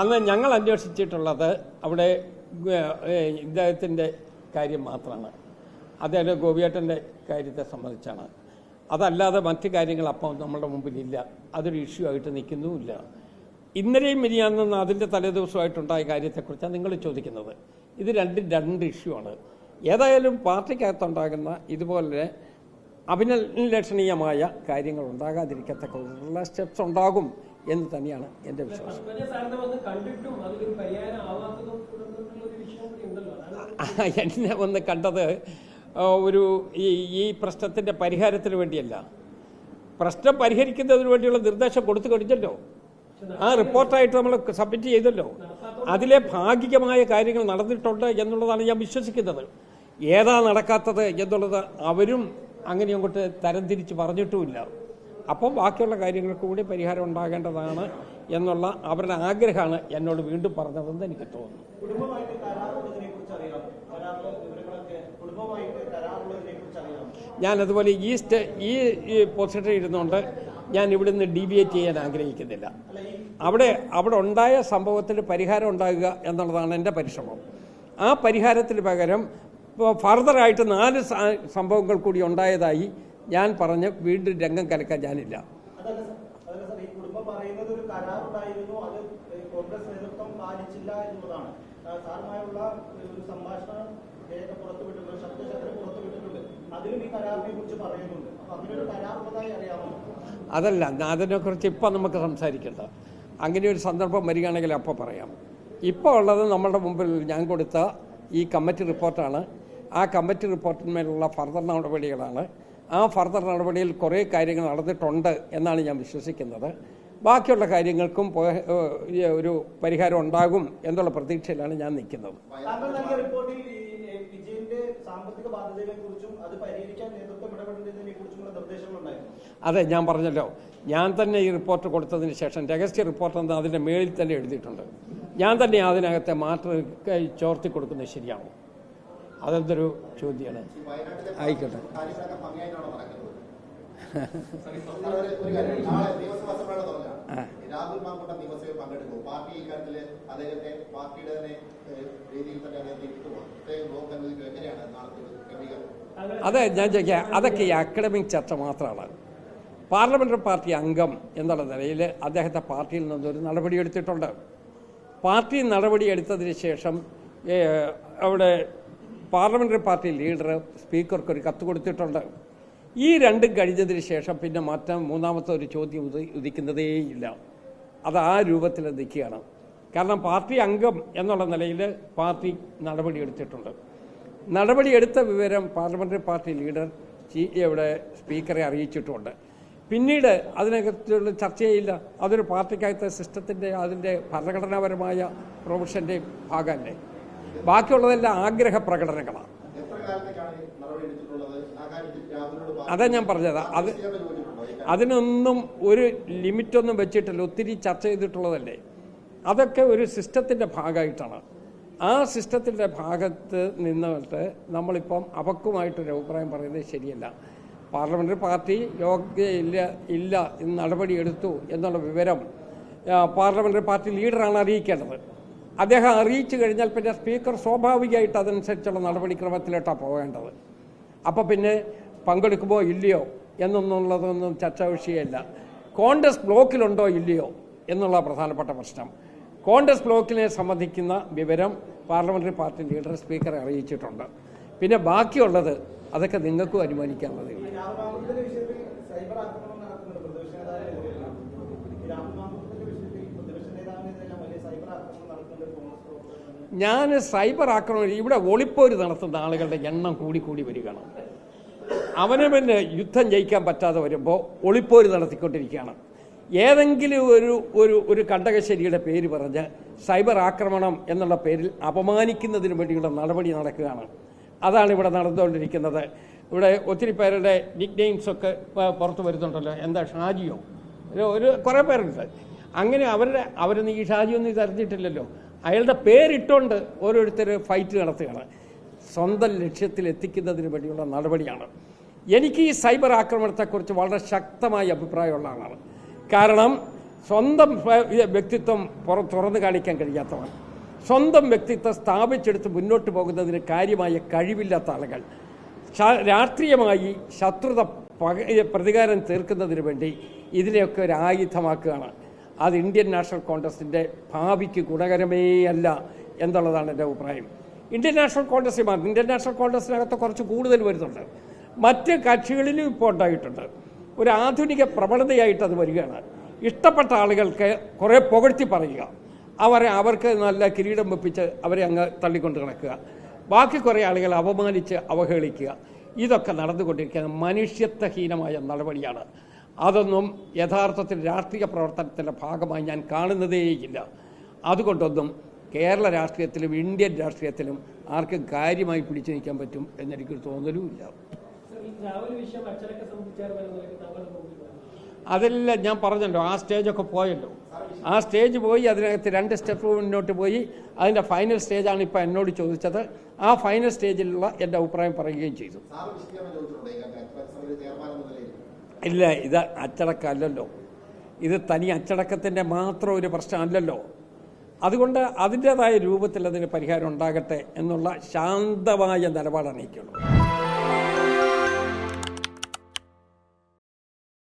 അന്ന് ഞങ്ങൾ അന്വേഷിച്ചിട്ടുള്ളത് അവിടെ ഇദ്ദേഹത്തിന്റെ കാര്യം മാത്രമാണ്. അദ്ദേഹം ഗോപിയേട്ടന്റെ കാര്യത്തെ സംബന്ധിച്ചാണ്. അതല്ലാതെ മറ്റു കാര്യങ്ങൾ അപ്പം നമ്മുടെ മുമ്പിലില്ല. അതൊരു ഇഷ്യൂ ആയിട്ട് നിൽക്കുന്നുമില്ല. ഇന്നലെയും മിനിയാന്നും അതിന്റെ തലേദിവസമായിട്ടുണ്ടായ കാര്യത്തെക്കുറിച്ചാണ് നിങ്ങൾ ചോദിക്കുന്നത്. ഇത് രണ്ട് രണ്ട് ഇഷ്യൂ ആണ്. ഏതായാലും പാർട്ടിക്കകത്തുണ്ടാകുന്ന ഇതുപോലെ അഭിനലക്ഷണീയമായ കാര്യങ്ങൾ ഉണ്ടാകാതിരിക്കത്തക്കുള്ള സ്റ്റെപ്സ് ഉണ്ടാകും എന്ന് തന്നെയാണ് എന്റെ വിശ്വാസം. എന്നെ വന്ന് കണ്ടത് ഒരു ഈ ഈ പ്രശ്നത്തിന്റെ പരിഹാരത്തിന് വേണ്ടിയല്ല. പ്രശ്നം പരിഹരിക്കുന്നതിന് വേണ്ടിയുള്ള നിർദ്ദേശം കൊടുത്തു കഴിഞ്ഞല്ലോ. ആ റിപ്പോർട്ടായിട്ട് നമ്മൾ സബ്മിറ്റ് ചെയ്തല്ലോ. അതിലെ ഭാഗികമായ കാര്യങ്ങൾ നടന്നിട്ടുണ്ട് എന്നുള്ളതാണ് ഞാൻ വിശ്വസിക്കുന്നത്. ഏതാ നടക്കാത്തത് എന്നുള്ളത് അവരും അങ്ങനെ അങ്ങോട്ട് തരംതിരിച്ച് പറഞ്ഞിട്ടുമില്ല. അപ്പം ബാക്കിയുള്ള കാര്യങ്ങൾക്ക് കൂടി പരിഹാരം ഉണ്ടാകേണ്ടതാണ് എന്നുള്ള അവരുടെ ആഗ്രഹമാണ് എന്നോട് വീണ്ടും പറഞ്ഞതെന്ന് എനിക്ക് തോന്നുന്നു. ഈസ്റ്റ് ഞാൻ അതുപോലെ ഈ സ്റ്റേ ഈ പൊസിഷനിൽ ഇരുന്നുകൊണ്ട് ഞാൻ ഇവിടുന്ന് ഡീവിയേറ്റ് ചെയ്യാൻ ആഗ്രഹിക്കുന്നില്ല. അവിടെ അവിടെ ഉണ്ടായ സംഭവത്തിന് പരിഹാരം ഉണ്ടാകുക എന്നുള്ളതാണ് എന്റെ പരിശ്രമം. ആ പരിഹാരത്തിന് പകരം ഇപ്പോൾ ഫർദറായിട്ട് നാല് സംഭവങ്ങൾ കൂടി ഉണ്ടായതായി ഞാൻ പറഞ്ഞ വീണ്ടും രംഗം കലക്കാൻ ഞാനില്ല. അതല്ല സർ ഈ കുടുംബം പറയുന്നത് ഒരു കരാറുണ്ടായിരുന്നു അത് ഏഹ്, കോൺഗ്രസ് പാലിച്ചില്ല എന്നുള്ളതാണ്. ആ, സാറുമായുള്ള ഒരു സംഭാഷണം രേഖ പുറത്തുവിട്ടിട്ടുണ്ട് ശബ്ദശകലം പുറത്തുവിട്ടിട്ടുണ്ട് അതിലും ഈ കരാറിനെ കുറിച്ച് അപ്പൊ അതിനെക്കുറിച്ച് ഇപ്പം നമുക്ക് സംസാരിക്കണ്ട. അങ്ങനെ ഒരു സന്ദർഭം വരികയാണെങ്കിൽ അപ്പോൾ പറയാം. ഇപ്പോൾ ഉള്ളത് നമ്മുടെ മുമ്പിൽ ഞാൻ കൊടുത്ത ഈ കമ്മിറ്റി റിപ്പോർട്ടാണ്. ആ കമ്മിറ്റി റിപ്പോർട്ടിന്മേലുള്ള ഫർദർ നടപടികളാണ്. ആ ഫർദർ നടപടിയിൽ കുറേ കാര്യങ്ങൾ നടന്നിട്ടുണ്ട് എന്നാണ് ഞാൻ വിശ്വസിക്കുന്നത്. ബാക്കിയുള്ള കാര്യങ്ങൾക്കും ഒരു പരിഹാരം ഉണ്ടാകും എന്നുള്ള പ്രതീക്ഷയിലാണ് ഞാൻ നിൽക്കുന്നത്. അത് ഞാൻ പറഞ്ഞല്ലോ. ഞാൻ തന്നെ ഈ റിപ്പോർട്ട് കൊടുത്തതിന് ശേഷം രഹസ്യ റിപ്പോർട്ട് എന്ന് അതിന്റെ മേളിൽ തന്നെ എഴുതിയിട്ടുണ്ട്. ഞാൻ തന്നെ അതിനകത്തെ മാറ്റം ചോർത്തി കൊടുക്കുന്നത് ശരിയാണോ? അതെന്തൊരു ചോദ്യമാണ് ആയിക്കോട്ടെ. അതെ ഞാൻ ചോദിക്കാം. അതൊക്കെ ഈ അക്കാഡമിക് ചർച്ച മാത്രമാണ്. പാർലമെന്ററി പാർട്ടി അംഗം എന്നുള്ള നിലയിൽ അദ്ദേഹത്തെ പാർട്ടിയിൽ നിന്നൊരു നടപടിയെടുത്തിട്ടുണ്ട് പാർട്ടി നടപടിയെടുത്തതിന് ശേഷം അവിടെ പാർലമെന്ററി പാർട്ടി ലീഡർ സ്പീക്കർക്ക് ഒരു കത്ത് കൊടുത്തിട്ടുണ്ട്. ഈ രണ്ടും കഴിഞ്ഞതിന് ശേഷം പിന്നെ മാറ്റം മൂന്നാമത്തെ ഒരു ചോദ്യം ഉദി ഉദിക്കുന്നതേയില്ല. അത് ആ രൂപത്തിൽ നിൽക്കുകയാണ്. കാരണം പാർട്ടി അംഗം എന്നുള്ള നിലയിൽ പാർട്ടി നടപടി എടുത്തിട്ടുണ്ട്. നടപടി എടുത്ത വിവരം പാർലമെന്ററി പാർട്ടി ലീഡർ ഇവിടെ സ്പീക്കറെ അറിയിച്ചിട്ടുണ്ട്. പിന്നീട് അതിനകത്തുള്ള ചർച്ചയില്ല. അതൊരു പാർട്ടിക്കകത്തെ സിസ്റ്റത്തിന്റെ അതിന്റെ ഭരണഘടനാപരമായ പ്രൊവിഷന്റെ ഭാഗമല്ലേ? ബാക്കിയുള്ളതെല്ലാം ആഗ്രഹ പ്രകടനങ്ങളാണ് അതാ ഞാൻ പറഞ്ഞത്. അത് അതിനൊന്നും ഒരു ലിമിറ്റൊന്നും വെച്ചിട്ടില്ല. ഒത്തിരി ചർച്ച ചെയ്തിട്ടുള്ളതല്ലേ? അതൊക്കെ ഒരു സിസ്റ്റത്തിന്റെ ഭാഗമായിട്ടാണ്. ആ സിസ്റ്റത്തിന്റെ ഭാഗത്ത് നിന്നിട്ട് നമ്മളിപ്പം അവക്കുമായിട്ടൊരു അഭിപ്രായം പറയുന്നത് ശരിയല്ല. പാർലമെന്ററി പാർട്ടി യോഗ്യയില്ല ഇല്ല നടപടിയെടുത്തു എന്നുള്ള വിവരം പാർലമെന്ററി പാർട്ടി ലീഡറാണ് അറിയിക്കേണ്ടത്. അദ്ദേഹം അറിയിച്ചു കഴിഞ്ഞാൽ പിന്നെ സ്പീക്കർ സ്വാഭാവികമായിട്ട് അതനുസരിച്ചുള്ള നടപടിക്രമത്തിലോട്ടാണ് പോകേണ്ടത്. അപ്പോൾ പിന്നെ പങ്കെടുക്കുമോ ഇല്ലയോ എന്നൊന്നുള്ളതൊന്നും ചർച്ചാ വിഷയമല്ല. കോൺഗ്രസ് ബ്ലോക്കിലുണ്ടോ ഇല്ലയോ എന്നുള്ള പ്രധാനപ്പെട്ട പ്രശ്നം. കോൺഗ്രസ് ബ്ലോക്കിനെ സംബന്ധിക്കുന്ന വിവരം പാർലമെന്ററി പാർട്ടി ലീഡർ സ്പീക്കറെ അറിയിച്ചിട്ടുണ്ട്. പിന്നെ ബാക്കിയുള്ളത് അതൊക്കെ നിങ്ങൾക്കും അനുമാനിക്കാനുള്ളതേ ഉള്ളൂ ഈ രാഹുൽ മാങ്കൂട്ടത്തിന്റെ വിഷയത്തിൽ സൈബർ ആക്രമണം നടക്കുന്നുണ്ട് പ്രതിപക്ഷ നേതാവിനെതിരെയല്ല ഈ രാഹുൽ മാങ്കൂട്ടത്തിന്റെ വിഷയത്തിൽ പ്രതിപക്ഷ നേതാവിനെതിരെല്ലാം വലിയ സൈബർ ആക്രമണം നടക്കുന്നുണ്ട് കോൺഗ്രസ് പ്രവർത്തകർ ഞാൻ സൈബർ ആക്രമണം ഇവിടെ ഒളിപ്പോര് നടത്തുന്ന ആളുകളുടെ എണ്ണം കൂടി കൂടി വരികയാണ്. അവന് പിന്നെ യുദ്ധം ജയിക്കാൻ പറ്റാതെ വരുമ്പോൾ ഒളിപ്പോര് നടത്തിക്കൊണ്ടിരിക്കുകയാണ്. ഏതെങ്കിലും ഒരു ഒരു ഒരു കണ്ടകശ്ശേരിയുടെ പേര് പറഞ്ഞ് സൈബർ ആക്രമണം എന്നുള്ള പേരിൽ അപമാനിക്കുന്നതിന് വേണ്ടിയുള്ള നടപടി നടക്കുകയാണ്. അതാണ് ഇവിടെ നടന്നുകൊണ്ടിരിക്കുന്നത്. ഇവിടെ ഒത്തിരി പേരുടെ നിക് നെയിംസ് ഒക്കെ പ- പുറത്ത് വരുന്നുണ്ടല്ലോ. എന്താ ഷാജിയോ? ഒരു കുറേ പേരുണ്ട്. അങ്ങനെ അവരുടെ അവരൊന്നും ഈ ഷാജിയൊന്നും ഇത് അറിഞ്ഞിട്ടില്ലല്ലോ. അയാളുടെ പേരിട്ടുകൊണ്ട് ഓരോരുത്തർ ഫൈറ്റ് നടത്തുകയാണ്. സ്വന്തം ലക്ഷ്യത്തിൽ എത്തിക്കുന്നതിന് വേണ്ടിയുള്ള നടപടിയാണ്. എനിക്ക് ഈ സൈബർ ആക്രമണത്തെക്കുറിച്ച് വളരെ ശക്തമായ അഭിപ്രായമുള്ള ആളാണ്. കാരണം സ്വന്തം വ്യക്തിത്വം പുറ തുറന്നു കാണിക്കാൻ കഴിയാത്തവർ സ്വന്തം വ്യക്തിത്വം സ്ഥാപിച്ചെടുത്ത് മുന്നോട്ട് പോകുന്നതിന് കാര്യമായ കഴിവില്ലാത്ത ആളുകൾ രാഷ്ട്രീയമായി ശത്രുത പ്രതികാരം തീർക്കുന്നതിന് വേണ്ടി ഇതിനെയൊക്കെ ഒരു ആയുധമാക്കുകയാണ്. അത് ഇന്ത്യൻ നാഷണൽ കോൺഗ്രസിന്റെ ഭാവിക്ക് ഗുണകരമേ അല്ല എന്നുള്ളതാണ് എന്റെ അഭിപ്രായം. Indian National Congress Indian National കോൺഗ്രസിനകത്ത് കുറച്ച് കൂടുതൽ വരുന്നുണ്ട്. മറ്റ് കക്ഷികളിലും ഇപ്പോൾ ഉണ്ടായിട്ടുണ്ട്. ഒരു ആധുനിക പ്രവണതയായിട്ട് അത് വരികയാണ്. ഇഷ്ടപ്പെട്ട ആളുകൾക്ക് കുറേ പുകഴ്ത്തി പറയുക. അവരെ അവർക്ക് നല്ല കിരീടം വെപ്പിച്ച് അവരെ അങ്ങ് തള്ളിക്കൊണ്ട് കിടക്കുക ബാക്കി കുറേ ആളുകൾ അപമാനിച്ച് അവഹേളിക്കുക. ഇതൊക്കെ നടന്നുകൊണ്ടിരിക്കുന്ന മനുഷ്യത്വഹീനമായ നടപടിയാണ്. അതൊന്നും യഥാർത്ഥത്തിൽ രാഷ്ട്രീയ പ്രവർത്തനത്തിന്റെ ഭാഗമായി ഞാൻ കാണുന്നതേയില്ല. അതുകൊണ്ടൊന്നും കേരള രാഷ്ട്രീയത്തിലും ഇന്ത്യൻ രാഷ്ട്രീയത്തിലും ആർക്കും കാര്യമായി പിടിച്ചു നിൽക്കാൻ പറ്റും എന്നെനിക്കൊരു തോന്നലുമില്ല. അതെല്ലാം ഞാൻ പറഞ്ഞല്ലോ ആ സ്റ്റേജൊക്കെ പോയല്ലോ. ആ സ്റ്റേജ് പോയി അതിനകത്ത് രണ്ട് സ്റ്റെപ്പ് മുന്നോട്ട് പോയി. അതിന്റെ ഫൈനൽ സ്റ്റേജാണ് ഇപ്പോൾ എന്നോട് ചോദിച്ചത്. ആ ഫൈനൽ സ്റ്റേജിലുള്ള എന്റെ അഭിപ്രായം പറയുകയും ചെയ്തു. ഇല്ല ഇത് അച്ചടക്കമല്ലല്ലോ. ഇത് തനി അച്ചടക്കത്തിന്റെ മാത്രം ഒരു പ്രശ്നമല്ലല്ലോ. അതുകൊണ്ട് അതിന്റേതായ രൂപത്തിൽ അതിന് പരിഹാരം ഉണ്ടാകട്ടെ എന്നുള്ള ശാന്തമായ നിലപാടാണ് എനിക്കുള്ളത്.